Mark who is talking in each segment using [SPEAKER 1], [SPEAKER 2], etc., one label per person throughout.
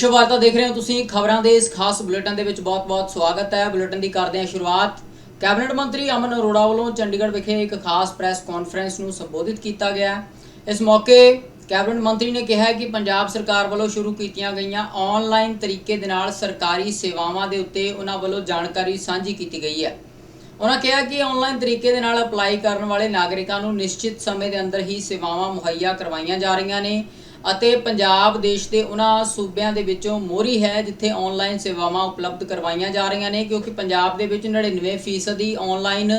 [SPEAKER 1] ਵਿਸ਼ਵ ਵਾਰਤਾ ਦੇਖ ਰਹੇ ਹੋ ਤੁਸੀਂ। ਖਬਰਾਂ ਦੇ ਇਸ ਖਾਸ ਬੁਲੇਟਿਨ ਦੇ ਵਿੱਚ ਬਹੁਤ-ਬਹੁਤ ਸਵਾਗਤ ਹੈ। ਬੁਲੇਟਿਨ ਦੀ ਕਰਦੇ ਹਾਂ ਸ਼ੁਰੂਆਤ। ਕੈਬਨਿਟ ਮੰਤਰੀ ਅਮਨ ਅਰੋੜਾ ਵੱਲੋਂ ਚੰਡੀਗੜ੍ਹ ਵਿਖੇ ਇੱਕ ਖਾਸ ਪ੍ਰੈਸ ਕਾਨਫਰੰਸ ਨੂੰ ਸੰਬੋਧਿਤ ਕੀਤਾ ਗਿਆ ਇਸ ਮੌਕੇ ਕੈਬਨਿਟ ਮੰਤਰੀ ਨੇ ਕਿਹਾ ਕਿ ਪੰਜਾਬ ਸਰਕਾਰ ਵੱਲੋਂ ਸ਼ੁਰੂ ਕੀਤੀਆਂ ਗਈਆਂ ਆਨਲਾਈਨ ਤਰੀਕੇ ਦੇ ਨਾਲ ਸਰਕਾਰੀ ਸੇਵਾਵਾਂ ਦੇ ਉੱਤੇ ਉਹਨਾਂ ਵੱਲੋਂ ਜਾਣਕਾਰੀ ਸਾਂਝੀ ਕੀਤੀ ਗਈ ਹੈ। ਉਹਨਾਂ ਕਿਹਾ ਕਿ ਆਨਲਾਈਨ ਤਰੀਕੇ ਦੇ ਨਾਲ ਅਪਲਾਈ ਕਰਨ ਵਾਲੇ ਨਾਗਰਿਕਾਂ ਨੂੰ ਨਿਸ਼ਚਿਤ ਸਮੇਂ ਦੇ ਅੰਦਰ ਹੀ ਸੇਵਾਵਾਂ ਮੁਹੱਈਆ ਕਰਵਾਈਆਂ ਜਾ ਰਹੀਆਂ ਨੇ। ਅਤੇ ਪੰਜਾਬ ਦੇਸ਼ ਦੇ ਉਹਨਾਂ ਸੂਬਿਆਂ ਦੇ ਵਿੱਚੋਂ ਮੋਹਰੀ ਹੈ, ਜਿੱਥੇ ਆਨਲਾਈਨ ਸੇਵਾਵਾਂ ਉਪਲਬਧ ਕਰਵਾਈਆਂ ਜਾ ਰਹੀਆਂ ਨੇ, ਕਿਉਂਕਿ ਪੰਜਾਬ ਦੇ ਵਿੱਚ 99% ਦੀ ਆਨਲਾਈਨ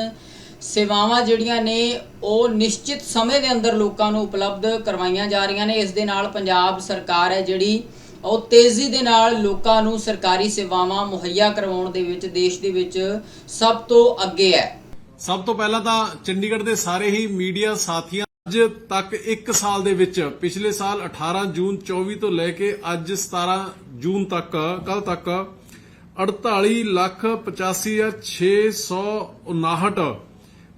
[SPEAKER 1] ਸੇਵਾਵਾਂ ਜਿਹੜੀਆਂ ਨੇ, ਉਹ ਨਿਸ਼ਚਿਤ ਸਮੇਂ ਦੇ ਅੰਦਰ ਲੋਕਾਂ ਨੂੰ ਉਪਲਬਧ ਕਰਵਾਈਆਂ ਜਾ ਰਹੀਆਂ ਨੇ। ਇਸ ਦੇ ਨਾਲ ਪੰਜਾਬ ਸਰਕਾਰ ਹੈ ਜਿਹੜੀ, ਉਹ ਤੇਜ਼ੀ ਦੇ ਨਾਲ ਲੋਕਾਂ ਨੂੰ ਸਰਕਾਰੀ ਸੇਵਾਵਾਂ ਮੁਹੱਈਆ ਕਰਵਾਉਣ ਦੇ ਵਿੱਚ, ਦੇਸ਼ ਦੇ ਵਿੱਚ ਸਭ ਤੋਂ ਅੱਗੇ ਹੈ।
[SPEAKER 2] ਸਭ ਤੋਂ ਪਹਿਲਾਂ ਤਾਂ ਚੰਡੀਗੜ੍ਹ ਦੇ ਸਾਰੇ ਹੀ ਮੀਡੀਆ ਸਾਥੀਆਂ ਅੱਜ ਤੱਕ 1 ਸਾਲ ਦੇ ਵਿੱਚ ਪਿਛਲੇ ਸਾਲ 18 ਜੂਨ 24 ਤੋਂ ਲੈ ਕੇ ਅੱਜ 17 ਜੂਨ ਤੱਕ ਕੱਲ ਤੱਕ 48 ਲੱਖ 85 ਹਜ਼ਾਰ 659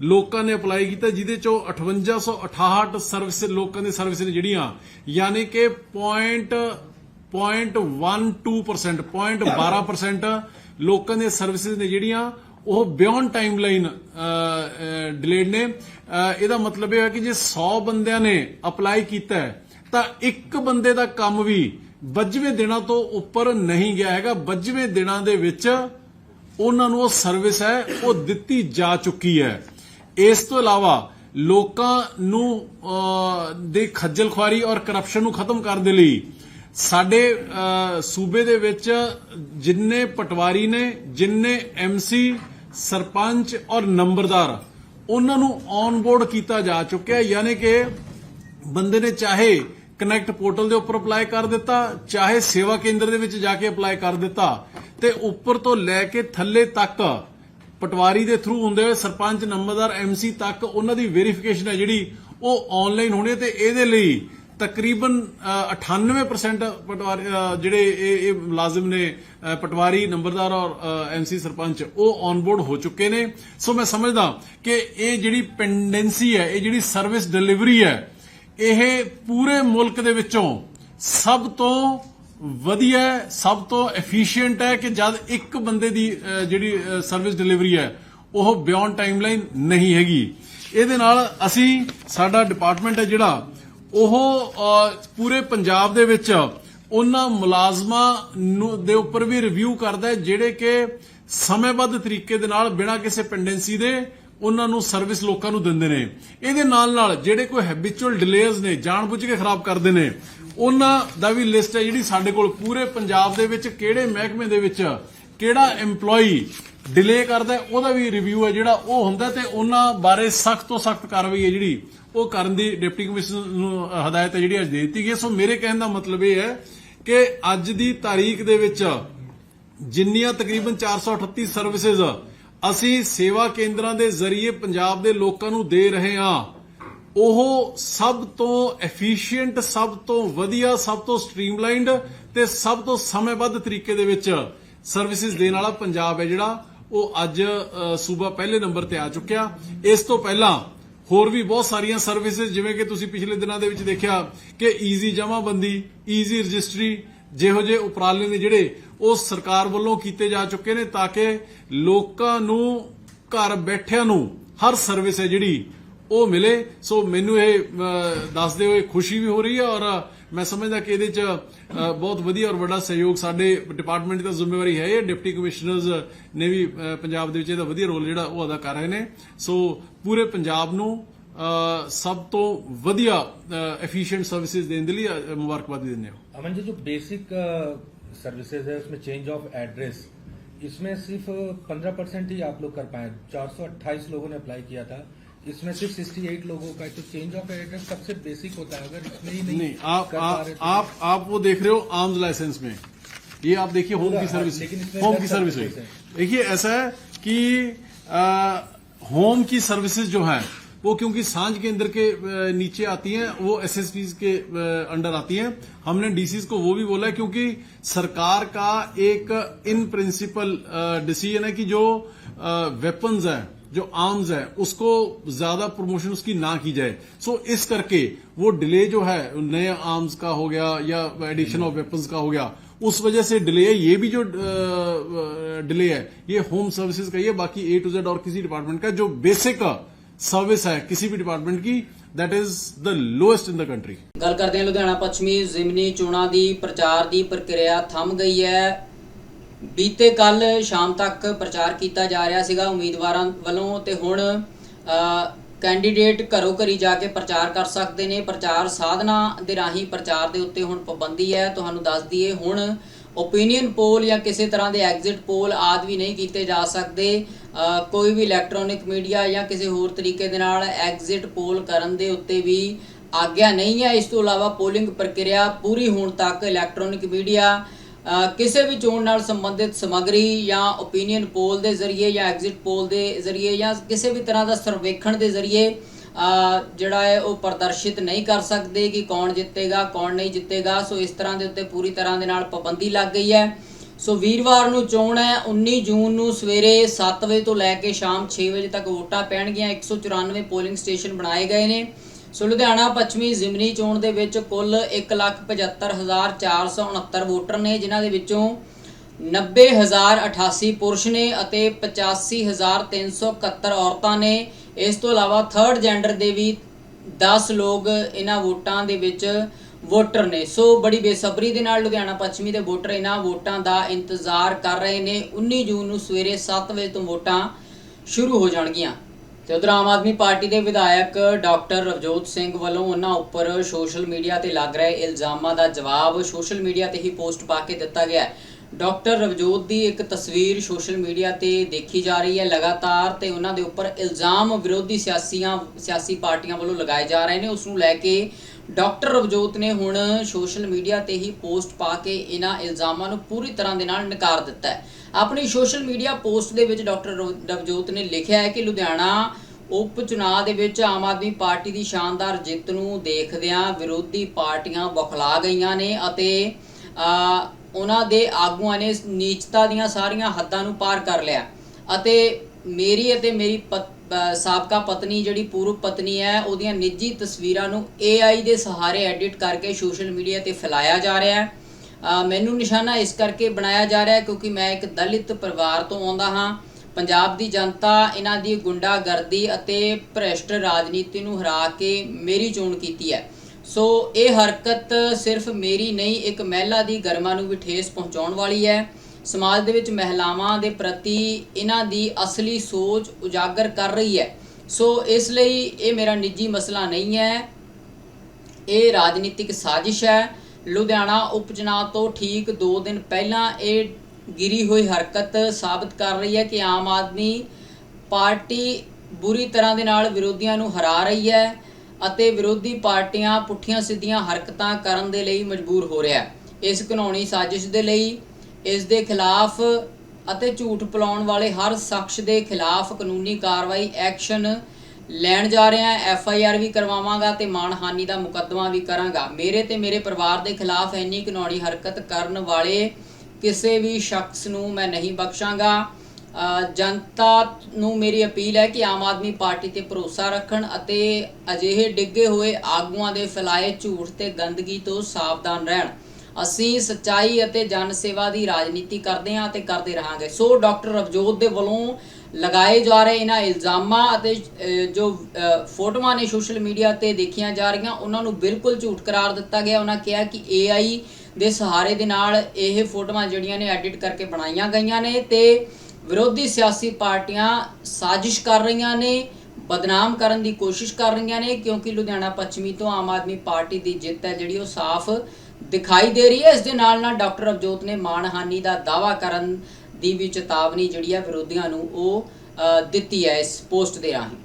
[SPEAKER 2] ਲੋਕਾਂ ਨੇ ਅਪਲਾਈ ਕੀਤਾ, ਜਿਹਦੇ ਚੋਂ 5868 ਸਰਵਿਸ, ਲੋਕਾਂ ਦੇ ਸਰਵਿਸ ਨੇ ਜਿਹੜੀਆਂ, ਯਾਨੀ ਕਿ ਪੁਆਇੰਟ 0.12% 0.12% ਲੋਕਾਂ ਦੀਆਂ ਸਰਵਿਸਿਜ਼ ਨੇ ਜਿਹੜੀਆਂ, ਉਹ ਬਿਯੋਂਡ ਟਾਈਮਲਾਈਨ ਡਿਲੇਡ ਨੇ। ਇਹਦਾ ਮਤਲਬ ਇਹ ਹੈ ਕਿ ਜੇ 100 ਬੰਦਿਆਂ ਨੇ ਅਪਲਾਈ ਕੀਤਾ ਤਾਂ ਇੱਕ ਬੰਦੇ ਦਾ ਕੰਮ ਵੀ 25ਵੇਂ ਦਿਨਾਂ ਤੋਂ ਉੱਪਰ ਨਹੀਂ ਗਿਆ ਹੈਗਾ। 25ਵੇਂ ਦਿਨਾਂ ਦੇ ਵਿੱਚ ਉਹਨਾਂ ਨੂੰ ਉਹ ਸਰਵਿਸ ਹੈ ਉਹ ਦਿੱਤੀ ਜਾ ਚੁੱਕੀ ਹੈ। ਇਸ ਤੋਂ ਇਲਾਵਾ ਲੋਕਾਂ ਨੂੰ ਅਹ, ਦੇ ਖੱਜਲ ਖੁਆਰੀ ਔਰ ਕਰਪਸ਼ਨ ਨੂੰ ਖਤਮ ਕਰਨ ਦੇ ਲਈ ਸਾਡੇ ਸੂਬੇ ਦੇ ਵਿੱਚ ਜਿੰਨੇ ਪਟਵਾਰੀ ਨੇ ਜਿੰਨੇ ਐਮਸੀ ਸਰਪੰਚ ਔਰ ਨੰਬਰਦਾਰ ਉਹਨਾਂ ਨੂੰ ਔਨਬੋਰਡ ਕੀਤਾ ਜਾ ਚੁੱਕਿਆ ਹੈ। ਯਾਨੀ ਕਿ ਬੰਦੇ ਨੇ ਚਾਹੇ ਕਨੈਕਟ ਪੋਰਟਲ ਦੇ ਉੱਪਰ ਅਪਲਾਈ ਕਰ ਦਿੱਤਾ, ਚਾਹੇ ਸੇਵਾ ਕੇਂਦਰ ਦੇ ਵਿੱਚ ਜਾ ਕੇ ਅਪਲਾਈ ਕਰ ਦਿੱਤਾ, ਤੇ ਉੱਪਰ ਤੋਂ ਲੈ ਕੇ ਥੱਲੇ ਤੱਕ ਪਟਵਾਰੀ ਦੇ ਥਰੂ ਹੁੰਦੇ ਹੋਏ ਸਰਪੰਚ, ਨੰਬਰਦਾਰ ਐਮਸੀ ਤੱਕ ਉਹਨਾਂ ਦੀ ਵੈਰੀਫਿਕੇਸ਼ਨ ਹੈ ਜਿਹੜੀ ਉਹ ਆਨਲਾਈਨ ਹੋਣੀ ਤੇ ਇਹਦੇ ਲਈ ਤਕਰੀਬਨ ਅ, 98% ਪਟਵਾਰੀ ਜਿਹੜੇ ਇਹ ਇਹ ਮੁਲਾਜ਼ਮ ਨੇ ਪਟਵਾਰੀ ਨੰਬਰਦਾਰ ਔਰ ਐਮਸੀ ਸਰਪੰਚ ਉਹ ਔਨਬੋਰਡ ਹੋ ਚੁੱਕੇ ਨੇ। ਸੋ ਮੈਂ ਸਮਝਦਾ ਕਿ ਇਹ ਜਿਹੜੀ ਪੈਂਡੈਂਸੀ ਹੈ ਇਹ ਜਿਹੜੀ ਸਰਵਿਸ ਡਿਲੀਵਰੀ ਹੈ ਇਹ ਪੂਰੇ ਮੁਲਕ ਦੇ ਵਿੱਚੋਂ ਸਭ ਤੋਂ ਵਧੀਆ ਸਭ ਤੋਂ ਐਫੀਸ਼ੀਐਂਟ ਹੈ ਕਿ ਜਦ ਇੱਕ ਬੰਦੇ ਦੀ ਜਿਹੜੀ ਸਰਵਿਸ ਡਿਲੀਵਰੀ ਹੈ ਉਹ ਬਿਯੋਂਡ ਟਾਈਮਲਾਈਨ ਨਹੀਂ ਹੈਗੀ। ਇਹਦੇ ਨਾਲ ਅਸੀਂ ਸਾਡਾ ਡਿਪਾਰਟਮੈਂਟ ਹੈ ਜਿਹੜਾ ਉਹ ਪੂਰੇ ਪੰਜਾਬ ਦੇ ਵਿੱਚ ਉਹਨਾਂ ਮੁਲਾਜ਼ਮਾਂ ਨੂੰ, ਦੇ ਉੱਪਰ ਵੀ ਰਿਵਿਊ ਕਰਦਾ ਹੈ, ਜਿਹੜੇ ਕਿ ਸਮੇਂਬੱਧ ਤਰੀਕੇ ਦੇ ਨਾਲ ਬਿਨਾਂ ਕਿਸੇ ਪੈਂਡੈਂਸੀ ਦੇ ਉਹਨਾਂ ਨੂੰ ਸਰਵਿਸ ਲੋਕਾਂ ਨੂੰ ਦਿੰਦੇ ਨੇ। ਇਹਦੇ ਨਾਲ ਨਾਲ ਜਿਹੜੇ ਕੋਈ ਹੈਬਿਚੁਅਲ ਡਿਲੇਅਰਸ ਨੇ, ਜਾਣਬੁੱਝ ਕੇ ਖਰਾਬ ਕਰਦੇ ਨੇ, ਉਹਨਾਂ ਦਾ ਵੀ ਲਿਸਟ ਹੈ ਜਿਹੜੀ ਸਾਡੇ ਕੋਲ ਪੂਰੇ ਪੰਜਾਬ ਦੇ ਵਿੱਚ ਕਿਹੜੇ ਮਹਿਕਮੇ ਦੇ ਵਿੱਚ ਕਿਹੜਾ EMPLOYEE ਡਿਲੇ ਕਰਦਾ ਉਹਦਾ ਵੀ ਰਿਵਿਊ ਹੈ ਜਿਹੜਾ ਉਹ ਹੁੰਦਾ ਤੇ ਉਹਨਾਂ ਬਾਰੇ ਸਖਤ ਤੋਂ ਸਖਤ ਕਾਰਵਾਈ ਹੈ ਜਿਹੜੀ ਉਹ ਕਰਨ ਦੀ ਡਿਪਟੀ ਕਮਿਸ਼ਨਰ ਨੂੰ ਹਦਾਇਤ ਹੈ ਜਿਹੜੀ ਅੱਜ ਦੇ ਦਿੱਤੀ ਗਈ ਹੈ। ਸੋ ਮੇਰੇ ਕਹਿਣ ਦਾ ਮਤਲਬ ਇਹ ਹੈ ਕਿ ਅੱਜ ਦੀ ਤਾਰੀਖ ਦੇ ਵਿੱਚ ਜਿੰਨੀਆਂ ਤਕਰੀਬਨ 438 ਸਰਵਿਸਿਜ਼ ਅਸੀਂ ਸੇਵਾ ਕੇਂਦਰਾਂ ਦੇ ਜ਼ਰੀਏ ਪੰਜਾਬ ਦੇ ਲੋਕਾਂ ਨੂੰ ਦੇ ਰਹੇ ਹਾਂ ਉਹ ਸਭ ਤੋਂ ਐਫੀਸ਼ੀਐਂਟ ਸਭ ਤੋਂ ਵਧੀਆ ਸਭ ਤੋਂ ਸਟ੍ਰੀਮਲਾਈਨਡ ਤੇ ਸਭ ਤੋਂ ਸਮੇਂਬੱਧ ਤਰੀਕੇ ਦੇ ਵਿੱਚ ਸਰਵਿਸਿਜ਼ ਦੇਣ ਵਾਲਾ ਪੰਜਾਬ ਹੈ ਜਿਹੜਾ ਉਹ ਅੱਜ ਅ, ਸੂਬਾ ਪਹਿਲੇ ਨੰਬਰ ਤੇ ਆ ਚੁੱਕਿਆ ਇਸ ਤੋਂ ਪਹਿਲਾਂ ਹੋਰ ਵੀ ਬਹੁਤ ਸਾਰੀਆਂ ਸਰਵਿਸਿਜ਼ ਜਿਵੇਂ ਕਿ ਤੁਸੀਂ ਪਿਛਲੇ ਦਿਨਾਂ ਦੇ ਵਿੱਚ ਦੇਖਿਆ ਕਿ ਈਜ਼ੀ ਜਮਾਬੰਦੀ ਈਜ਼ੀ ਰਜਿਸਟਰੀ ਜਿਹੋ ਜਿਹੇ ਉਪਰਾਲੇ ਨੇ ਜਿਹੜੇ ਉਹ ਸਰਕਾਰ ਵੱਲੋਂ ਕੀਤੇ ਜਾ ਚੁੱਕੇ ਨੇ ਤਾਂ ਕਿ ਲੋਕਾਂ ਨੂੰ, ਘਰ ਬੈਠਿਆਂ ਨੂੰ ਹਰ ਸਰਵਿਸ ਹੈ ਜਿਹੜੀ ਉਹ ਮਿਲੇ। ਸੋ ਮੈਨੂੰ ਇਹ ਦੱਸਦੇ ਹੋਏ ਖੁਸ਼ੀ ਵੀ ਹੋ ਰਹੀ ਹੈ ਔਰ ਮੈਂ ਸਮਝਦਾ ਕਿ ਇਹਦੇ ਚ ਅ, ਬਹੁਤ ਵਧੀਆ ਔਰ ਵੱਡਾ ਸਹਿਯੋਗ ਸਾਡੇ ਡਿਪਾਰਟਮੈਂਟ ਦੀ ਤਾਂ ਜ਼ਿੰਮੇਵਾਰੀ ਹੈ ਇਹ ਡਿਪਟੀ ਕਮਿਸ਼ਨਰਸ ਨੇ ਵੀ ਅ, ਪੰਜਾਬ ਦੇ ਵਿੱਚ ਇਹਦਾ ਵਧੀਆ ਰੋਲ ਜਿਹੜਾ ਉਹ ਅਦਾ ਕਰ ਰਹੇ ਨੇ ਸੋ ਪੂਰੇ ਪੰਜਾਬ ਨੂੰ ਅ, ਸਭ ਤੋਂ ਵਧੀਆ ਐਫੀਸ਼ੀਐਂਟ ਸਰਵਿਸਿਜ਼ ਦੇਣ ਦੇ ਲਈ ਅ, ਮੁਬਾਰਕਬਾਦ ਦਿੰਦੇ ਹਾਂ
[SPEAKER 3] अमन जी जो बेसिक सर्विसेज है उसमें चेंज ऑफ एड्रेस इसमें सिर्फ 15 परसेंट ही आप लोग कर पाए 428 लोगों ने अप्लाई किया था इसमें सिर्फ़ 68 लोगों का तो चेंज ऑफ़ एड्रेस सबसे बेसिक होता है अगर इसमें ही नहीं,
[SPEAKER 2] नहीं आप
[SPEAKER 3] पा
[SPEAKER 2] आप आप आप वो देख रहे हो आर्म्स लाइसेंस में। ये आप देखिए होम की
[SPEAKER 3] हाँ,
[SPEAKER 2] सर्विस होम की सर्विस है। देखिए ऐसा है कि आ, होम की सर्विसेज़ जो है वो क्योंकि साँझ केंद्र के नीचे आती हैं वो एसएसपी के अंडर आती हैं। हमने डीसीज को वो भी बोला है क्योंकि सरकार का एक इन प्रिंसिपल डिसीज़न है कि जो वेपन्स है जो आर्म्स है उसको ज्यादा प्रमोशन उसकी ना की जाए सो इस करके वो डिले जो है नए आर्म्स का हो गया या एडिशन ऑफ वेपन्स का हो गया उस वजह से डिले है ये भी जो डिले है ये होम सर्विसेज का ही है बाकी ए टू जेड और किसी डिपार्टमेंट का जो बेसिक सर्विस है किसी भी डिपार्टमेंट की that is the lowest in the country
[SPEAKER 1] ਗੱਲ ਕਰਦੇ ਹਾਂ ਲੁਧਿਆਣਾ ਪੱਛਮੀ ਜ਼ਿਮਨੀ ਚੋਣਾਂ ਦੀ ਪ੍ਰਚਾਰ ਦੀ ਪ੍ਰਕਿਰਿਆ ਥੰਮ ਗਈ ਹੈ ਬੀਤੇ ਕੱਲ ਸ਼ਾਮ ਤੱਕ ਪ੍ਰਚਾਰ ਕੀਤਾ ਜਾ ਰਿਹਾ ਸੀਗਾ ਉਮੀਦਵਾਰਾਂ ਵੱਲੋਂ ਤੇ ਹੁਣ ਕੈਂਡੀਡੇਟ ਘਰੋ ਘਰੀ ਜਾ ਕੇ ਪ੍ਰਚਾਰ ਕਰ ਸਕਦੇ ਨੇ। ਪ੍ਰਚਾਰ ਸਾਧਨਾ ਦੇ ਰਾਹੀਂ ਪ੍ਰਚਾਰ ਦੇ ਉੱਤੇ ਹੁਣ ਪਾਬੰਦੀ ਹੈ। ਤੁਹਾਨੂੰ ਦੱਸ ਦਈਏ, ਹੁਣ ਓਪੀਨੀਅਨ ਪੋਲ ਜਾਂ ਕਿਸੇ ਤਰ੍ਹਾਂ ਦੇ ਐਗਜ਼ਿਟ ਪੋਲ ਆਦਿ ਵੀ ਨਹੀਂ ਕੀਤੇ ਜਾ ਸਕਦੇ। ਕੋਈ ਵੀ ਇਲੈਕਟ੍ਰੋਨਿਕ ਮੀਡੀਆ ਜਾਂ ਕਿਸੇ ਹੋਰ ਤਰੀਕੇ ਦੇ ਨਾਲ ਐਗਜ਼ਿਟ ਪੋਲ ਕਰਨ ਦੇ ਉੱਤੇ ਵੀ ਆਗਿਆ ਨਹੀਂ ਹੈ। ਇਸ ਤੋਂ ਇਲਾਵਾ ਪੋਲਿੰਗ ਪ੍ਰਕਿਰਿਆ ਪੂਰੀ ਹੋਣ ਤੱਕ ਇਲੈਕਟ੍ਰੋਨਿਕ ਮੀਡੀਆ ਕਿਸੇ ਵੀ ਚੋਣ ਨਾਲ ਸੰਬੰਧਿਤ ਸਮੱਗਰੀ ਜਾਂ ਓਪੀਨੀਅਨ ਪੋਲ ਦੇ ਜ਼ਰੀਏ ਜਾਂ ਐਗਜ਼ਿਟ ਪੋਲ ਦੇ ਜ਼ਰੀਏ ਜਾਂ ਕਿਸੇ ਵੀ ਤਰ੍ਹਾਂ ਦਾ ਸਰਵੇਖਣ ਦੇ ਜ਼ਰੀਏ ਜਿਹੜਾ ਹੈ ਉਹ ਪ੍ਰਦਰਸ਼ਿਤ ਨਹੀਂ ਕਰ ਸਕਦੇ ਕਿ ਕੌਣ ਜਿੱਤੇਗਾ, ਕੌਣ ਨਹੀਂ ਜਿੱਤੇਗਾ। ਸੋ ਇਸ ਤਰ੍ਹਾਂ ਦੇ ਉੱਤੇ ਪੂਰੀ ਤਰ੍ਹਾਂ ਦੇ ਨਾਲ ਪਾਬੰਦੀ ਲੱਗ ਗਈ ਹੈ। ਸੋ ਵੀਰਵਾਰ ਨੂੰ ਚੋਣ ਹੈ। 19 ਜੂਨ ਨੂੰ ਸਵੇਰੇ 7 ਵਜੇ ਤੋਂ ਲੈ ਕੇ ਸ਼ਾਮ 6 ਵਜੇ ਤੱਕ ਵੋਟਾਂ ਪੈਣਗੀਆਂ। 194 ਪੋਲਿੰਗ ਸਟੇਸ਼ਨ ਬਣਾਏ ਗਏ ਨੇ। ਸੋ ਲੁਧਿਆਣਾ ਪੱਛਮੀ ਜ਼ਿਮਨੀ ਚੋਣ ਦੇ ਵਿੱਚ ਕੁੱਲ 175469 ਵੋਟਰ ਨੇ, ਜਿਨ੍ਹਾਂ ਦੇ ਵਿੱਚੋਂ 90088 ਪੁਰਸ਼ ਨੇ ਅਤੇ 85371 ਔਰਤਾਂ ਨੇ। ਇਸ ਤੋਂ ਇਲਾਵਾ ਥਰਡ ਜੈਂਡਰ ਦੇ ਵੀ 10 ਲੋਕ ਇਹਨਾਂ ਵੋਟਾਂ ਦੇ ਵਿੱਚ ਵੋਟਰ ਨੇ। ਸੋ ਬੜੀ ਬੇਸਬਰੀ ਦੇ ਨਾਲ ਲੁਧਿਆਣਾ ਪੱਛਮੀ ਦੇ ਵੋਟਰ ਇਹਨਾਂ ਵੋਟਾਂ ਦਾ ਇੰਤਜ਼ਾਰ ਕਰ ਰਹੇ ਨੇ। 19 ਜੂਨ ਨੂੰ ਸਵੇਰੇ 7 ਵਜੇ ਤੋਂ ਵੋਟਾਂ ਸ਼ੁਰੂ ਹੋ ਜਾਣਗੀਆਂ। ਤੇ ਉਧਰ ਆਮ ਆਦਮੀ ਪਾਰਟੀ ਦੇ ਵਿਧਾਇਕ ਡਾਕਟਰ ਰਵਜੋਤ ਸਿੰਘ ਵੱਲੋਂ ਉਹਨਾਂ ਉੱਪਰ ਸੋਸ਼ਲ ਮੀਡੀਆ ਤੇ ਲੱਗ ਰਹੇ ਇਲਜ਼ਾਮਾਂ ਦਾ ਜਵਾਬ ਸੋਸ਼ਲ ਮੀਡੀਆ ਤੇ ਹੀ ਪੋਸਟ ਪਾ ਕੇ ਦਿੱਤਾ ਗਿਆ ਹੈ। ਡਾਕਟਰ ਰਵਜੋਤ ਦੀ ਇੱਕ ਤਸਵੀਰ ਸੋਸ਼ਲ ਮੀਡੀਆ ਤੇ ਦੇਖੀ ਜਾ ਰਹੀ ਹੈ। ਲਗਾਤਾਰ ਤੇ ਉਹਨਾਂ ਦੇ ਉੱਪਰ ਇਲਜ਼ਾਮ ਵਿਰੋਧੀ ਸਿਆਸੀਆਂ, ਸਿਆਸੀ ਪਾਰਟੀਆਂ ਵੱਲੋਂ ਲਗਾਏ ਜਾ ਰਹੇ ਨੇ। ਉਸ ਨੂੰ ਲੈ ਕੇ ਡਾਕਟਰ ਰਵਜੋਤ ਨੇ ਹੁਣ ਸੋਸ਼ਲ ਮੀਡੀਆ ਤੇ ਹੀ ਪੋਸਟ ਪਾ ਕੇ ਇਹਨਾਂ ਇਲਜ਼ਾਮਾਂ ਨੂੰ ਪੂਰੀ ਤਰ੍ਹਾਂ ਦੇ ਨਾਲ ਨਕਾਰ ਦਿੱਤਾ ਹੈ। ਆਪਣੀ ਸੋਸ਼ਲ ਮੀਡੀਆ ਪੋਸਟ ਦੇ ਵਿੱਚ ਡਾਕਟਰ ਰਵ- ਰਵਜੋਤ ਨੇ ਲਿਖਿਆ ਹੈ ਕਿ ਲੁਧਿਆਣਾ ਉਪ ਚੁਣਾਵ ਦੇ ਵਿੱਚ ਆਮ ਆਦਮੀ ਪਾਰਟੀ ਦੀ ਸ਼ਾਨਦਾਰ ਜਿੱਤ ਨੂੰ ਦੇਖਦਿਆਂ ਵਿਰੋਧੀ ਪਾਰਟੀਆਂ ਬੁਖਲਾ ਗਈਆਂ ਨੇ ਅਤੇ ਉਹਨਾਂ ਦੇ ਆਗੂਆਂ ਨੇ ਨੀਚਤਾ ਦੀਆਂ ਸਾਰੀਆਂ ਹੱਦਾਂ ਨੂੰ ਪਾਰ ਕਰ ਲਿਆ। ਅਤੇ ਮੇਰੀ ਅਤੇ ਮੇਰੀ ਪਤ- ਸਾਬਕਾ ਪਤਨੀ ਜਿਹੜੀ ਪੂਰਵ ਪਤਨੀ ਹੈ, ਉਹਦੀਆਂ ਨਿੱਜੀ ਤਸਵੀਰਾਂ ਨੂੰ AI ਦੇ ਸਹਾਰੇ ਐਡਿਟ ਕਰਕੇ ਸੋਸ਼ਲ ਮੀਡੀਆ ਤੇ ਫੈਲਾਇਆ ਜਾ ਰਿਹਾ ਹੈ। ਮੈਨੂੰ ਨਿਸ਼ਾਨਾ ਇਸ ਕਰਕੇ ਬਣਾਇਆ ਜਾ ਰਿਹਾ ਹੈ ਕਿਉਂਕਿ ਮੈਂ ਇੱਕ ਦਲਿਤ ਪਰਿਵਾਰ ਤੋਂ ਆਉਂਦਾ ਹਾਂ। ਪੰਜਾਬ ਦੀ ਜਨਤਾ ਇਹਨਾਂ ਦੀ ਗੁੰਡਾਗਰਦੀ ਅਤੇ ਭ੍ਰਿਸ਼ਟ ਰਾਜਨੀਤੀ ਨੂੰ ਹਰਾ ਕੇ ਮੇਰੀ ਚੋਣ ਕੀਤੀ ਹੈ। ਸੋ ਇਹ ਹਰਕਤ ਸਿਰਫ ਮੇਰੀ ਨਹੀਂ, ਇੱਕ ਮਹਿਲਾ ਦੀ ਗਰਮਾ ਨੂੰ ਵੀ ਠੇਸ ਪਹੁੰਚਾਉਣ ਵਾਲੀ ਹੈ। ਸਮਾਜ ਦੇ ਵਿੱਚ ਮਹਿਲਾਵਾਂ ਦੇ ਪ੍ਰਤੀ ਇਹਨਾਂ ਦੀ ਅਸਲੀ ਸੋਚ ਉਜਾਗਰ ਕਰ ਰਹੀ ਹੈ। ਸੋ ਇਸ ਲਈ ਇਹ ਮੇਰਾ ਨਿੱਜੀ ਮਸਲਾ ਨਹੀਂ ਹੈ। ਇਹ ਰਾਜਨੀਤਿਕ ਸਾਜ਼ਿਸ਼ ਹੈ। ਲੁਧਿਆਣਾ ਉਪਚੁਣਾਵ ਤੋਂ ਠੀਕ 2 ਦਿਨ ਪਹਿਲਾਂ ਇਹ ਗਿਰੀ ਹੋਈ ਹਰਕਤ ਸਾਬਤ ਕਰ ਰਹੀ ਹੈ ਕਿ ਆਮ ਆਦਮੀ ਪਾਰਟੀ ਬੁਰੀ ਤਰ੍ਹਾਂ ਦੇ ਨਾਲ ਵਿਰੋਧੀਆਂ ਨੂੰ ਹਰਾ ਰਹੀ ਹੈ। ਅਤੇ ਵਿਰੋਧੀ ਪਾਰਟੀਆਂ ਪੁੱਠੀਆਂ ਸਿੱਧੀਆਂ ਹਰਕਤਾਂ ਕਰਨ ਦੇ ਲਈ ਮਜਬੂਰ ਹੋ ਰਿਹਾ ਹੈ। ਇਸ ਘਿਨੌਣੀ ਸਾਜ਼ਿਸ਼ ਦੇ ਲਈ ਇਸ ਦੇ ਖਿਲਾਫ ਅਤੇ ਝੂਠ ਫੈਲਾਉਣ ਵਾਲੇ ਹਰ ਸ਼ਖਸ ਦੇ ਖਿਲਾਫ ਕਾਨੂੰਨੀ ਕਾਰਵਾਈ ਐਕਸ਼ਨ ਲੈਣ ਜਾ ਰਿਹਾ ਹਾਂ। ਐਫ ਆਈ ਆਰ ਵੀ ਕਰਵਾਵਾਂਗਾ ਤੇ ਮਾਣਹਾਨੀ ਦਾ ਮੁਕੱਦਮਾ ਵੀ ਕਰਾਂਗਾ। ਮੇਰੇ ਤੇ ਮੇਰੇ ਪਰਿਵਾਰ ਦੇ ਖਿਲਾਫ ਇੰਨੀ ਘਿਨੌਣੀ ਹਰਕਤ ਕਰਨ ਵਾਲੇ ਕਿਸੇ ਵੀ ਸ਼ਖਸ ਨੂੰ ਮੈਂ ਨਹੀਂ ਬਖਸ਼ਾਂਗਾ। ਜਨਤਾ ਨੂੰ ਮੇਰੀ ਅਪੀਲ ਹੈ ਕਿ ਆਮ ਆਦਮੀ ਪਾਰਟੀ ਤੇ ਭਰੋਸਾ ਰੱਖਣ ਅਤੇ ਅਜਿਹੇ ਡਿੱਗੇ ਹੋਏ ਆਗੂਆਂ ਦੇ ਫੈਲਾਏ ਝੂਠ ਤੇ ਗੰਦਗੀ ਤੋਂ ਸਾਵਧਾਨ ਰਹਿਣ। ਅਸੀਂ ਸੱਚਾਈ ਅਤੇ ਜਨ ਸੇਵਾ ਦੀ ਰਾਜਨੀਤੀ ਕਰਦੇ ਹਾਂ ਅਤੇ ਕਰਦੇ ਰਹਾਂਗੇ। ਸੋ, ਡਾਕਟਰ ਰਵਜੋਤ ਦੇ ਵੱਲੋਂ ਲਗਾਏ ਜਾ ਰਹੇ ਇਹਨਾਂ ਇਲਜ਼ਾਮਾਂ ਅਤੇ ਜੋ ਫੋਟੋਆਂ ਨੇ ਸੋਸ਼ਲ ਮੀਡੀਆ ਤੇ ਦੇਖੀਆਂ ਜਾ ਰਹੀਆਂ, ਉਹਨਾਂ ਨੂੰ ਬਿਲਕੁਲ ਝੂਠ ਕਰਾਰ ਦਿੱਤਾ ਗਿਆ। ਉਹਨਾਂ ਕਿਹਾ ਕਿ AI ਦੇ ਸਹਾਰੇ ਦੇ ਨਾਲ ਇਹ ਫੋਟੋਆਂ ਜਿਹੜੀਆਂ ਨੇ ਐਡਿਟ ਕਰਕੇ ਬਣਾਈਆਂ ਗਈਆਂ ਨੇ ਤੇ ਵਿਰੋਧੀ ਸਿਆਸੀ ਪਾਰਟੀਆਂ ਸਾਜ਼ਿਸ਼ ਕਰ ਰਹੀਆਂ ਨੇ, ਬਦਨਾਮ ਕਰਨ ਦੀ ਕੋਸ਼ਿਸ਼ ਕਰ ਰਹੀਆਂ ਨੇ, ਕਿਉਂਕਿ ਲੁਧਿਆਣਾ ਪੱਛਮੀ ਤੋਂ ਆਮ ਆਦਮੀ ਪਾਰਟੀ ਦੀ ਜਿੱਤ ਹੈ, ਜਿਹੜੀ ਉਹ ਸਾਫ਼ ਦਿਖਾਈ ਦੇ ਰਹੀ ਹੈ। ਇਸ ਦੇ ਨਾਲ ਨਾਲ ਡਾਕਟਰ ਅਵਜੋਤ ਨੇ ਮਾਣਹਾਨੀ ਦਾ ਦਾਵਾ ਕਰਨ ਦੀ ਵੀ ਚੇਤਾਵਨੀ ਜਿਹੜੀ ਹੈ ਵਿਰੋਧੀਆਂ ਨੂੰ ਉਹ ਦਿੱਤੀ ਹੈ ਇਸ ਪੋਸਟ ਦੇ ਰਾਹੀਂ।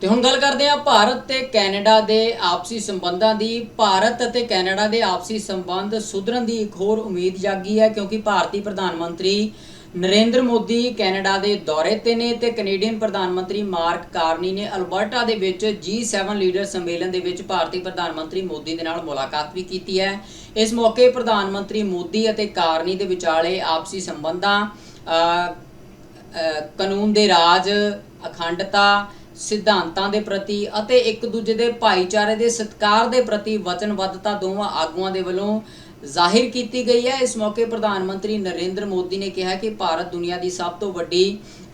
[SPEAKER 1] ਤੇ ਹੁਣ ਗੱਲ ਕਰਦੇ ਹਾਂ ਭਾਰਤ ਤੇ ਕੈਨੇਡਾ ਦੇ ਆਪਸੀ ਸੰਬੰਧਾਂ ਦੀ। ਭਾਰਤ ਅਤੇ ਕੈਨੇਡਾ ਦੇ ਆਪਸੀ ਸੰਬੰਧ ਸੁਧਰਨ ਦੀ ਇੱਕ ਹੋਰ ਉਮੀਦ ਜਾਗੀ ਹੈ, ਕਿਉਂਕਿ ਭਾਰਤੀ ਪ੍ਰਧਾਨ ਮੰਤਰੀ ਨਰਿੰਦਰ ਮੋਦੀ ਕੈਨੇਡਾ ਦੇ ਦੌਰੇ ਤੇ ਨੇ ਤੇ ਕੈਨੇਡੀਅਨ ਪ੍ਰਧਾਨ ਮੰਤਰੀ ਮਾਰਕ ਕਾਰਨੀ ਨੇ ਅਲਬਰਟਾ ਦੇ ਵਿੱਚ G7 ਲੀਡਰ ਸੰਮੇਲਨ ਦੇ ਵਿੱਚ ਭਾਰਤੀ ਪ੍ਰਧਾਨ ਮੰਤਰੀ ਮੋਦੀ ਦੇ ਨਾਲ ਮੁਲਾਕਾਤ ਵੀ ਕੀਤੀ ਹੈ। ਇਸ ਮੌਕੇ ਪ੍ਰਧਾਨ ਮੰਤਰੀ ਮੋਦੀ ਅਤੇ ਕਾਰਨੀ ਦੇ ਵਿਚਾਲੇ ਆਪਸੀ ਸੰਬੰਧਾਂ ਕਾਨੂੰਨ ਦੇ ਰਾਜ, ਅਖੰਡਤਾ, ਸਿਧਾਂਤਾਂ ਦੇ ਪ੍ਰਤੀ ਅਤੇ ਇੱਕ ਦੂਜੇ ਦੇ ਭਾਈਚਾਰੇ ਦੇ ਸਤਿਕਾਰ ਦੇ ਪ੍ਰਤੀ ਵਚਨਬੱਧਤਾ ਦੋਵਾਂ ਆਗੂਆਂ ਦੇ ਵੱਲੋਂ ਜ਼ਾਹਿਰ ਕੀਤੀ ਗਈ ਹੈ ਇਸ ਮੌਕੇ ਪ੍ਰਧਾਨ ਮੰਤਰੀ ਨਰਿੰਦਰ ਮੋਦੀ ਨੇ ਕਿਹਾ ਕਿ ਭਾਰਤ ਦੁਨੀਆ ਦੀ ਸਭ ਤੋਂ ਵੱਡੀ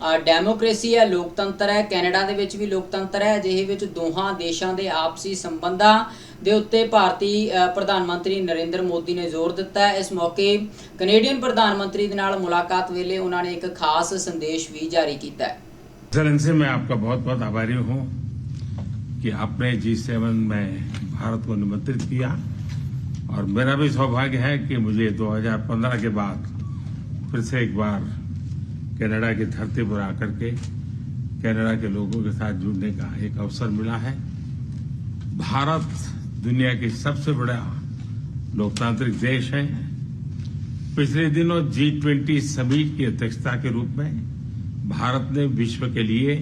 [SPEAKER 1] ਅ, ਡੈਮੋਕ੍ਰੇਸੀ ਹੈ ਲੋਕਤੰਤਰ ਹੈ ਕੈਨੇਡਾ ਦੇ ਵਿੱਚ ਵੀ ਲੋਕਤੰਤਰ ਹੈ ਅਜਿਹੇ ਵਿੱਚ ਦੋਹਾਂ ਦੇਸ਼ਾਂ ਦੇ ਆਪਸੀ ਸੰਬੰਧਾਂ ਦੇ ਉੱਤੇ ਭਾਰਤੀ ਅ, ਪ੍ਰਧਾਨ ਮੰਤਰੀ ਨਰਿੰਦਰ ਮੋਦੀ ਨੇ ਜ਼ੋਰ ਦਿੱਤਾ ਹੈ ਇਸ ਮੌਕੇ ਕੈਨੇਡੀਅਨ ਪ੍ਰਧਾਨ ਮੰਤਰੀ ਦੇ ਨਾਲ ਮੁਲਾਕਾਤ ਵੇਲੇ ਉਹਨਾਂ ਨੇ ਇੱਕ ਖਾਸ ਸੰਦੇਸ਼ ਵੀ ਜਾਰੀ ਕੀਤਾ ਹੈ
[SPEAKER 4] चरण से मैं आपका बहुत बहुत आभारी हूं कि आपने जी सेवन में भारत को निमंत्रित किया और मेरा भी सौभाग्य है कि मुझे 2015 के बाद फिर से एक बार कनाडा की धरती पर आकर के कनाडा के लोगों के साथ जुड़ने का एक अवसर मिला है। भारत दुनिया की सबसे बड़ा लोकतांत्रिक देश है। पिछले दिनों जी ट्वेंटी समिट की अध्यक्षता के रूप में भारत ने विश्व के लिए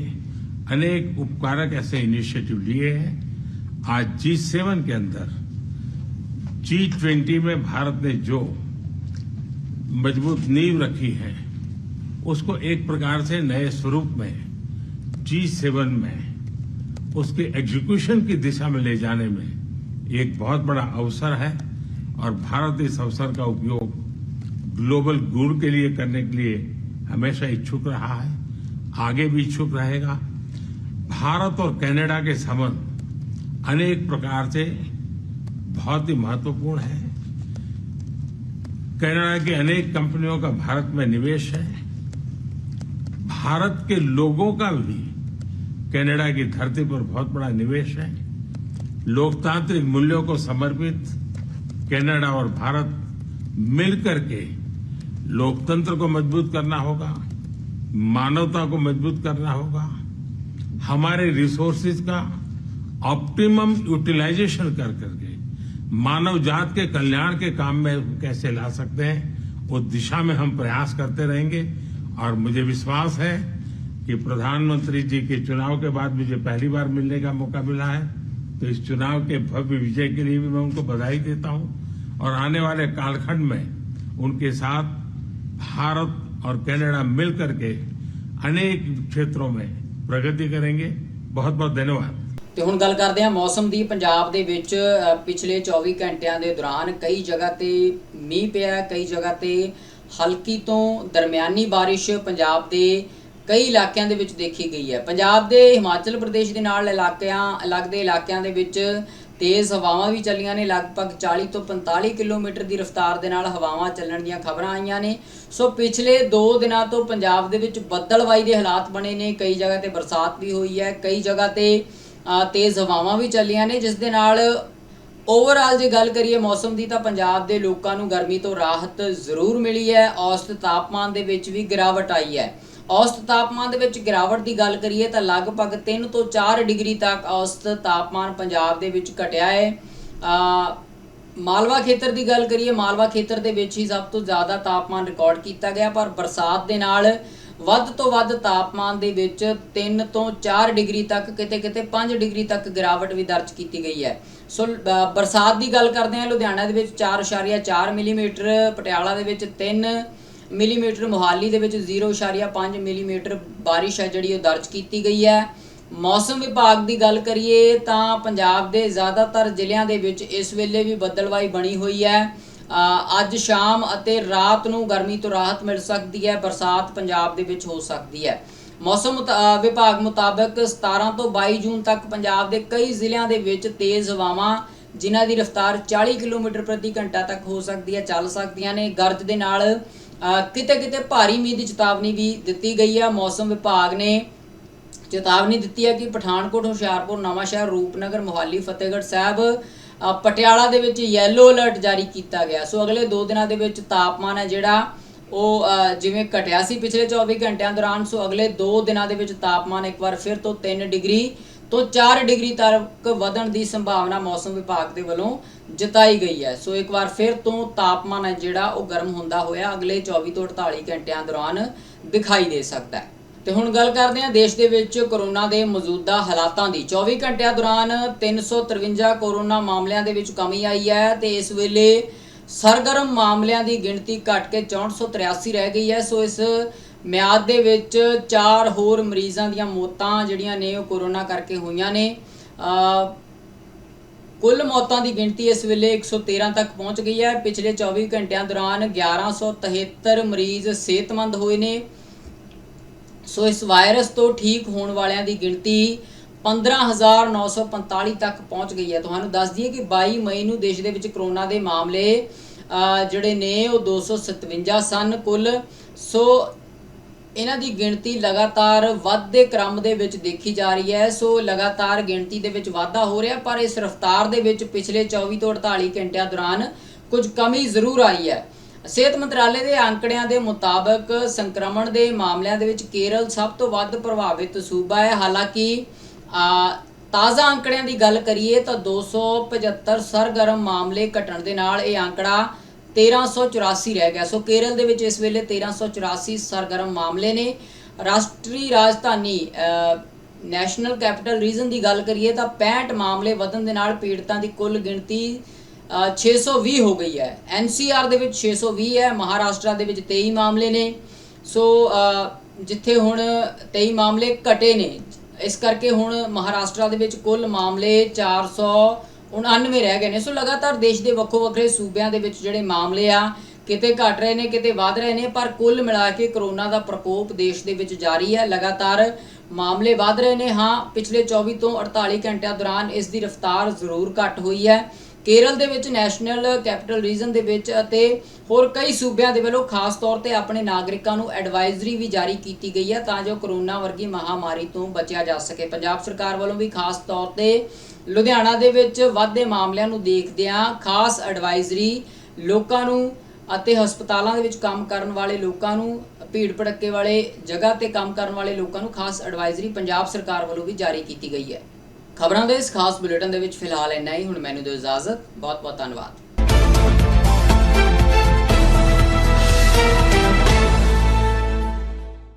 [SPEAKER 4] अनेक उपकारक ऐसे इनिशिएटिव लिए हैं। आज जी सेवन के अंदर जी ट्वेंटी में भारत ने जो मज़बूत नींव रखी है, उसको एक प्रकार से नए स्वरूप में जी सेवन में, उसके एग्जीक्यूशन की दिशा में ले जाने में एक बहुत बड़ा अवसर है और भारत इस अवसर का उपयोग ग्लोबल गुड के लिए करने के लिए हमेशा इच्छुक रहा है, आगे भी इच्छुक रहेगा। भारत और कनाडा के संबंध अनेक प्रकार से बहुत ही महत्वपूर्ण है। कनाडा की अनेक कंपनियों का भारत में निवेश है। भारत के लोगों का भी कनाडा की धरती पर बहुत बड़ा निवेश है। लोकतांत्रिक मूल्यों को समर्पित कनाडा और भारत मिलकर के लोकतंत्र को मज़बूत करना होगा, मानवता को मज़बूत करना होगा, हमारे रिसोर्सेज का ऑप्टिमम यूटिलाइजेशन कर करके मानव जात के कल्याण के काम में कैसे ला सकते हैं उस दिशा में हम प्रयास करते रहेंगे। और मुझे विश्वास है कि प्रधानमंत्री जी के चुनाव के बाद मुझे पहली बार मिलने का मौका मिला है। तो इस चुनाव के भव्य विजय के लिए भी मैं उनको बधाई देता हूँ। और आने वाले कालखंड में उनके साथ भारत और कनाडा मिलकर के अनेक क्षेत्रों में प्रगति करेंगे। बहुत बहुत धन्यवाद।
[SPEAKER 1] ਤੇ ਹੁਣ ਗੱਲ ਕਰਦੇ ਹਾਂ ਮੌਸਮ ਦੀ। ਪੰਜਾਬ ਦੇ ਵਿੱਚ ਪਿਛਲੇ 24 ਘੰਟਿਆਂ ਦੇ ਦੌਰਾਨ ਕਈ ਜਗ੍ਹਾ ਤੇ ਮੀਂਹ ਪਿਆ, ਕਈ ਜਗ੍ਹਾ ਤੇ ਹਲਕੀ ਤੋਂ ਦਰਮਿਆਨੀ ਬਾਰਿਸ਼ ਪੰਜਾਬ ਦੇ ਕਈ ਇਲਾਕਿਆਂ ਦੇ ਵਿੱਚ ਦੇਖੀ ਗਈ ਹੈ। ਪੰਜਾਬ ਦੇ ਹਿਮਾਚਲ ਪ੍ਰਦੇਸ਼ ਦੇ ਨਾਲ ਇਲਾਕਿਆਂ, ਲੱਗਦੇ ਇਲਾਕਿਆਂ ਦੇ ਵਿੱਚ ਤੇਜ਼ ਹਵਾਵਾਂ ਵੀ ਚੱਲੀਆਂ ਨੇ। ਲਗਭਗ 40 ਤੋਂ 45 ਕਿਲੋਮੀਟਰ ਦੀ ਰਫ਼ਤਾਰ ਦੇ ਨਾਲ ਹਵਾਵਾਂ ਚੱਲਣ ਦੀਆਂ ਖਬਰਾਂ ਆਈਆਂ ਨੇ। ਸੋ ਪਿਛਲੇ 2 ਦਿਨਾਂ ਤੋਂ ਪੰਜਾਬ ਦੇ ਵਿੱਚ ਬੱਦਲਵਾਈ ਦੇ ਹਾਲਾਤ ਬਣੇ ਨੇ। ਕਈ ਜਗ੍ਹਾ ਤੇ ਬਰਸਾਤ ਵੀ ਹੋਈ ਹੈ, ਕਈ ਜਗ੍ਹਾ ਤੇ ਤੇਜ਼ ਹਵਾਵਾਂ ਵੀ ਚੱਲੀਆਂ ਨੇ ਜਿਸ ਦੇ ਨਾਲ ਓਵਰਆਲ ਜੇ ਗੱਲ ਕਰੀਏ ਮੌਸਮ ਦੀ ਤਾਂ ਪੰਜਾਬ ਦੇ ਲੋਕਾਂ ਨੂੰ ਗਰਮੀ ਤੋਂ ਰਾਹਤ ਜ਼ਰੂਰ ਮਿਲੀ ਹੈ ਔਸਤ ਤਾਪਮਾਨ ਦੇ ਵਿੱਚ ਵੀ ਗਿਰਾਵਟ ਆਈ ਹੈ। ਔਸਤ ਤਾਪਮਾਨ ਦੇ ਵਿੱਚ ਗਿਰਾਵਟ ਦੀ ਗੱਲ ਕਰੀਏ ਤਾਂ ਲਗਭਗ 3 ਤੋਂ 4 ਡਿਗਰੀ ਤੱਕ ਔਸਤ ਤਾਪਮਾਨ ਪੰਜਾਬ ਦੇ ਵਿੱਚ ਘਟਿਆ ਹੈ। ਅ, ਮਾਲਵਾ ਖੇਤਰ ਦੀ ਗੱਲ ਕਰੀਏ ਮਾਲਵਾ ਖੇਤਰ ਦੇ ਵਿੱਚ ਹੀ ਸਭ ਤੋਂ ਜ਼ਿਆਦਾ ਤਾਪਮਾਨ ਰਿਕਾਰਡ ਕੀਤਾ ਗਿਆ ਪਰ ਬਰਸਾਤ ਦੇ ਨਾਲ ਵੱਧ ਤੋਂ ਵੱਧ ਤਾਪਮਾਨ ਦੇ ਵਿੱਚ 3 ਤੋਂ 4 ਡਿਗਰੀ ਤੱਕ ਕਿਤੇ ਕਿਤੇ 5 ਡਿਗਰੀ ਤੱਕ ਗਿਰਾਵਟ ਵੀ ਦਰਜ ਕੀਤੀ ਗਈ ਹੈ। ਸੋ ਅ, ਬਰਸਾਤ ਦੀ ਗੱਲ ਕਰਦੇ ਹਾਂ ਲੁਧਿਆਣਾ ਦੇ ਵਿੱਚ 4.4 ਮਿਲੀਮੀਟਰ ਪਟਿਆਲਾ ਦੇ ਵਿੱਚ 3 ਮਿਲੀਮੀਟਰ ਮੋਹਾਲੀ ਦੇ ਵਿੱਚ 0.5 ਮਿਲੀਮੀਟਰ ਬਾਰਿਸ਼ ਹੈ ਜਿਹੜੀ ਉਹ ਦਰਜ ਕੀਤੀ ਗਈ ਹੈ। ਮੌਸਮ ਵਿਭਾਗ ਦੀ ਗੱਲ ਕਰੀਏ ਤਾਂ ਪੰਜਾਬ ਦੇ ਜ਼ਿਆਦਾਤਰ ਜ਼ਿਲ੍ਹਿਆਂ ਦੇ ਵਿੱਚ ਇਸ ਵੇਲੇ ਵੀ ਬੱਦਲਵਾਈ ਬਣੀ ਹੋਈ ਹੈ। ਅੱਜ ਸ਼ਾਮ ਅਤੇ ਰਾਤ ਨੂੰ ਗਰਮੀ ਤੋਂ ਰਾਹਤ ਮਿਲ ਸਕਦੀ ਹੈ, ਬਰਸਾਤ ਪੰਜਾਬ ਦੇ ਵਿੱਚ ਹੋ ਸਕਦੀ ਹੈ। ਮੌਸਮ ਵਿਭਾਗ ਮੁਤਾਬਕ 17 ਤੋਂ 22 ਜੂਨ ਤੱਕ ਪੰਜਾਬ ਦੇ ਕਈ ਜ਼ਿਲ੍ਹਿਆਂ ਦੇ ਵਿੱਚ ਤੇਜ਼ ਹਵਾਵਾਂ, ਜਿਨ੍ਹਾਂ ਦੀ ਰਫ਼ਤਾਰ 40 ਕਿਲੋਮੀਟਰ ਪ੍ਰਤੀ ਘੰਟਾ ਤੱਕ ਹੋ ਸਕਦੀ ਹੈ, ਚੱਲ ਸਕਦੀਆਂ ਨੇ। ਗਰਜ ਦੇ ਨਾਲ ਕਿਤੇ ਕਿਤੇ ਭਾਰੀ ਮੀਂਹ ਦੀ ਚੇਤਾਵਨੀ ਵੀ ਦਿੱਤੀ ਗਈ ਹੈ। ਮੌਸਮ ਵਿਭਾਗ ਨੇ ਚੇਤਾਵਨੀ ਦਿੱਤੀ ਹੈ ਕਿ ਪਠਾਨਕੋਟ, ਹੁਸ਼ਿਆਰਪੁਰ, ਨਵਾਂਸ਼ਹਿਰ, ਰੂਪਨਗਰ, ਮੋਹਾਲੀ, ਫਤਿਹਗੜ੍ਹ ਸਾਹਿਬ ਪਟਿਆਲਾ ਦੇ ਵਿੱਚ ਯੈਲੋ ਅਲਰਟ ਜਾਰੀ ਕੀਤਾ ਗਿਆ। ਸੋ ਅਗਲੇ 2 ਦਿਨਾਂ ਦੇ ਵਿੱਚ ਤਾਪਮਾਨ ਹੈ ਜਿਹੜਾ, ਉਹ ਜਿਵੇਂ ਘਟਿਆ ਸੀ ਪਿਛਲੇ 24 ਘੰਟਿਆਂ ਦੌਰਾਨ, ਸੋ ਅਗਲੇ 2 ਦਿਨਾਂ ਦੇ ਵਿੱਚ ਤਾਪਮਾਨ ਇੱਕ ਵਾਰ ਫਿਰ ਤੋਂ 3 ਡਿਗਰੀ ਤੋਂ 4 ਡਿਗਰੀ ਤੱਕ ਵਧਣ ਦੀ ਸੰਭਾਵਨਾ ਮੌਸਮ ਵਿਭਾਗ ਦੇ ਵੱਲੋਂ ਜਤਾਈ ਗਈ ਹੈ। ਸੋ ਇੱਕ ਵਾਰ ਫਿਰ ਤੋਂ ਤਾਪਮਾਨ ਹੈ ਜਿਹੜਾ, ਉਹ ਗਰਮ ਹੁੰਦਾ ਹੋਇਆ ਅਗਲੇ 24 ਤੋਂ 48 ਘੰਟਿਆਂ ਦੌਰਾਨ ਦਿਖਾਈ ਦੇ ਸਕਦਾ ਹੈ। ਤੇ ਹੁਣ ਗੱਲ ਕਰਦੇ ਹਾਂ ਦੇਸ਼ ਦੇ ਵਿੱਚ ਕੋਰੋਨਾ ਦੇ ਮੌਜੂਦਾ ਹਾਲਾਤਾਂ ਦੀ। 24 ਘੰਟਿਆਂ ਦੌਰਾਨ 353 ਕੋਰੋਨਾ ਮਾਮਲਿਆਂ ਦੇ ਵਿੱਚ ਕਮੀ ਆਈ ਹੈ ਤੇ ਇਸ ਵੇਲੇ ਸਰਗਰਮ ਮਾਮਲਿਆਂ ਦੀ ਗਿਣਤੀ ਘਟ ਕੇ 6483 ਰਹਿ ਗਈ ਹੈ। ਸੋ ਇਸ ਮਿਆਦ ਦੇ ਵਿੱਚ ਚਾਰ ਹੋਰ ਮਰੀਜ਼ਾਂ ਦੀਆਂ ਮੌਤਾਂ ਜਿਹੜੀਆਂ ਨੇ ਉਹ ਕਰੋਨਾ ਕਰਕੇ ਹੋਈਆਂ ਨੇ। ਕੁੱਲ ਮੌਤਾਂ ਦੀ ਗਿਣਤੀ ਇਸ ਵੇਲੇ 113 ਤੱਕ ਪਹੁੰਚ ਗਈ ਹੈ। ਪਿਛਲੇ 24 ਘੰਟਿਆਂ ਦੌਰਾਨ 1173 ਮਰੀਜ਼ ਸਿਹਤਮੰਦ ਹੋਏ ਨੇ। ਸੋ ਇਸ ਵਾਇਰਸ ਤੋਂ ਠੀਕ ਹੋਣ ਵਾਲਿਆਂ ਦੀ ਗਿਣਤੀ 15945 ਤੱਕ ਪਹੁੰਚ ਗਈ ਹੈ। ਤੁਹਾਨੂੰ ਦੱਸ ਦਈਏ ਕਿ 22 ਮਈ ਨੂੰ ਦੇਸ਼ ਦੇ ਵਿੱਚ ਕਰੋਨਾ ਦੇ ਮਾਮਲੇ ਜਿਹੜੇ ਨੇ ਉਹ 257 ਸਨ। ਕੁੱਲ ਸੋ ਇਹਨਾਂ ਦੀ ਗਿਣਤੀ ਲਗਾਤਾਰ ਵੱਧਦੇ ਕ੍ਰਮ ਦੇ ਵਿੱਚ ਦੇਖੀ ਜਾ ਰਹੀ ਹੈ। ਸੋ ਲਗਾਤਾਰ ਗਿਣਤੀ ਦੇ ਵਿੱਚ ਵਾਧਾ ਹੋ ਰਿਹਾ, ਪਰ ਇਸ ਰਫ਼ਤਾਰ ਦੇ ਵਿੱਚ ਪਿਛਲੇ 24 ਤੋਂ 48 ਘੰਟਿਆਂ ਦੌਰਾਨ ਕੁਝ ਕਮੀ ਜ਼ਰੂਰ ਆਈ ਹੈ। ਸਿਹਤ ਮੰਤਰਾਲੇ ਦੇ ਅੰਕੜਿਆਂ ਦੇ ਮੁਤਾਬਕ ਸੰਕਰਮਣ ਦੇ ਮਾਮਲਿਆਂ ਦੇ ਵਿੱਚ ਕੇਰਲ ਸਭ ਤੋਂ ਵੱਧ ਪ੍ਰਭਾਵਿਤ ਸੂਬਾ ਹੈ। ਹਾਲਾਂਕਿ ਤਾਜ਼ਾ ਅੰਕੜਿਆਂ ਦੀ ਗੱਲ ਕਰੀਏ ਤਾਂ 275 ਸਰਗਰਮ ਮਾਮਲੇ ਘਟਣ ਦੇ ਨਾਲ ਇਹ ਅੰਕੜਾ 1384 ਰਹਿ ਗਿਆ। ਸੋ ਕੇਰਲ ਦੇ ਵਿੱਚ ਇਸ ਵੇਲੇ 1384 ਸਰਗਰਮ ਮਾਮਲੇ ਨੇ। ਰਾਸ਼ਟਰੀ ਰਾਜਧਾਨੀ ਨੈਸ਼ਨਲ ਕੈਪੀਟਲ ਰੀਜਨ ਦੀ ਗੱਲ ਕਰੀਏ ਤਾਂ 65 ਮਾਮਲੇ ਵਧਣ ਦੇ ਨਾਲ ਪੀੜਤਾਂ ਦੀ ਕੁੱਲ ਗਿਣਤੀ 620 ਹੋ ਗਈ ਹੈ। ਐਨਸੀਆਰ ਦੇ ਵਿੱਚ 620 ਹੈ, ਮਹਾਰਾਸ਼ਟਰ ਦੇ ਵਿੱਚ 23 ਮਾਮਲੇ ਨੇ। ਸੋ ਜਿੱਥੇ ਹੁਣ 23 ਮਾਮਲੇ ਘਟੇ ਨੇ, ਇਸ ਕਰਕੇ ਹੁਣ ਮਹਾਰਾਸ਼ਟਰ ਦੇ ਵਿੱਚ ਕੁੱਲ ਮਾਮਲੇ 499 ਰਹਿ ਗਏ ਨੇ। ਸੋ, ਲਗਾਤਾਰ ਦੇਸ਼ ਦੇ ਵੱਖੋ ਵੱਖਰੇ ਸੂਬਿਆਂ ਦੇ ਵਿੱਚ ਜਿਹੜੇ ਮਾਮਲੇ ਆ, ਕਿਤੇ ਘਟ ਰਹੇ ਨੇ, ਕਿਤੇ ਵਧ ਰਹੇ ਨੇ, ਪਰ ਕੁੱਲ ਮਿਲਾ ਕੇ ਕਰੋਨਾ ਦਾ ਪ੍ਰਕੋਪ ਦੇਸ਼ ਦੇ ਵਿੱਚ ਜਾਰੀ ਹੈ। ਲਗਾਤਾਰ ਮਾਮਲੇ ਵਧ ਰਹੇ ਨੇ। ਹਾਂ, ਪਿਛਲੇ 24 ਤੋਂ 48 ਘੰਟਿਆਂ ਦੌਰਾਨ ਇਸ ਦੀ ਰਫ਼ਤਾਰ ਜ਼ਰੂਰ ਘਟ ਹੋਈ ਹੈ। ਕੇਰਲ ਦੇ ਵਿੱਚ ਨੈਸ਼ਨਲ ਕੈਪੀਟਲ ਰੀਜਨ ਦੇ ਵਿੱਚ ਅਤੇ ਹੋਰ ਕਈ ਸੂਬਿਆਂ ਦੇ ਵੱਲੋਂ ਖਾਸ ਤੌਰ ਤੇ ਆਪਣੇ ਨਾਗਰਿਕਾਂ ਨੂੰ ਐਡਵਾਈਜ਼ਰੀ ਵੀ ਜਾਰੀ ਕੀਤੀ ਗਈ ਹੈ ਤਾਂ ਜੋ ਕਰੋਨਾ ਵਰਗੀ ਮਹਾਮਾਰੀ ਤੋਂ ਬਚਿਆ ਜਾ ਸਕੇ। ਪੰਜਾਬ ਸਰਕਾਰ ਵੱਲੋਂ ਵੀ ਖਾਸ ਤੌਰ ਤੇ ਲੁਧਿਆਣਾ ਦੇ ਵਿੱਚ ਵਾਧੇ ਮਾਮਲਿਆਂ ਨੂੰ ਦੇਖਦਿਆਂ ਖਾਸ ਐਡਵਾਈਜ਼ਰੀ ਲੋਕਾਂ ਨੂੰ ਅਤੇ ਹਸਪਤਾਲਾਂ ਦੇ ਵਿੱਚ ਕੰਮ ਕਰਨ ਵਾਲੇ ਲੋਕਾਂ ਨੂੰ, ਭੀੜ ਭੜੱਕੇ ਵਾਲੇ ਜਗ੍ਹਾ ਤੇ ਕੰਮ ਕਰਨ ਵਾਲੇ ਲੋਕਾਂ ਨੂੰ ਖਾਸ ਐਡਵਾਈਜ਼ਰੀ ਪੰਜਾਬ ਸਰਕਾਰ ਵੱਲੋਂ ਵੀ ਜਾਰੀ ਕੀਤੀ ਗਈ ਹੈ। ਖਬਰਾਂ ਦੇ ਇਸ ਖਾਸ ਬੁਲੇਟਿਨ ਦੇ ਵਿੱਚ ਫਿਲਹਾਲ ਇੰਨਾ ਹੀ। ਹੁਣ ਮੈਨੂੰ ਦਿਓ ਇਜਾਜ਼ਤ। ਬਹੁਤ ਬਹੁਤ ਧੰਨਵਾਦ।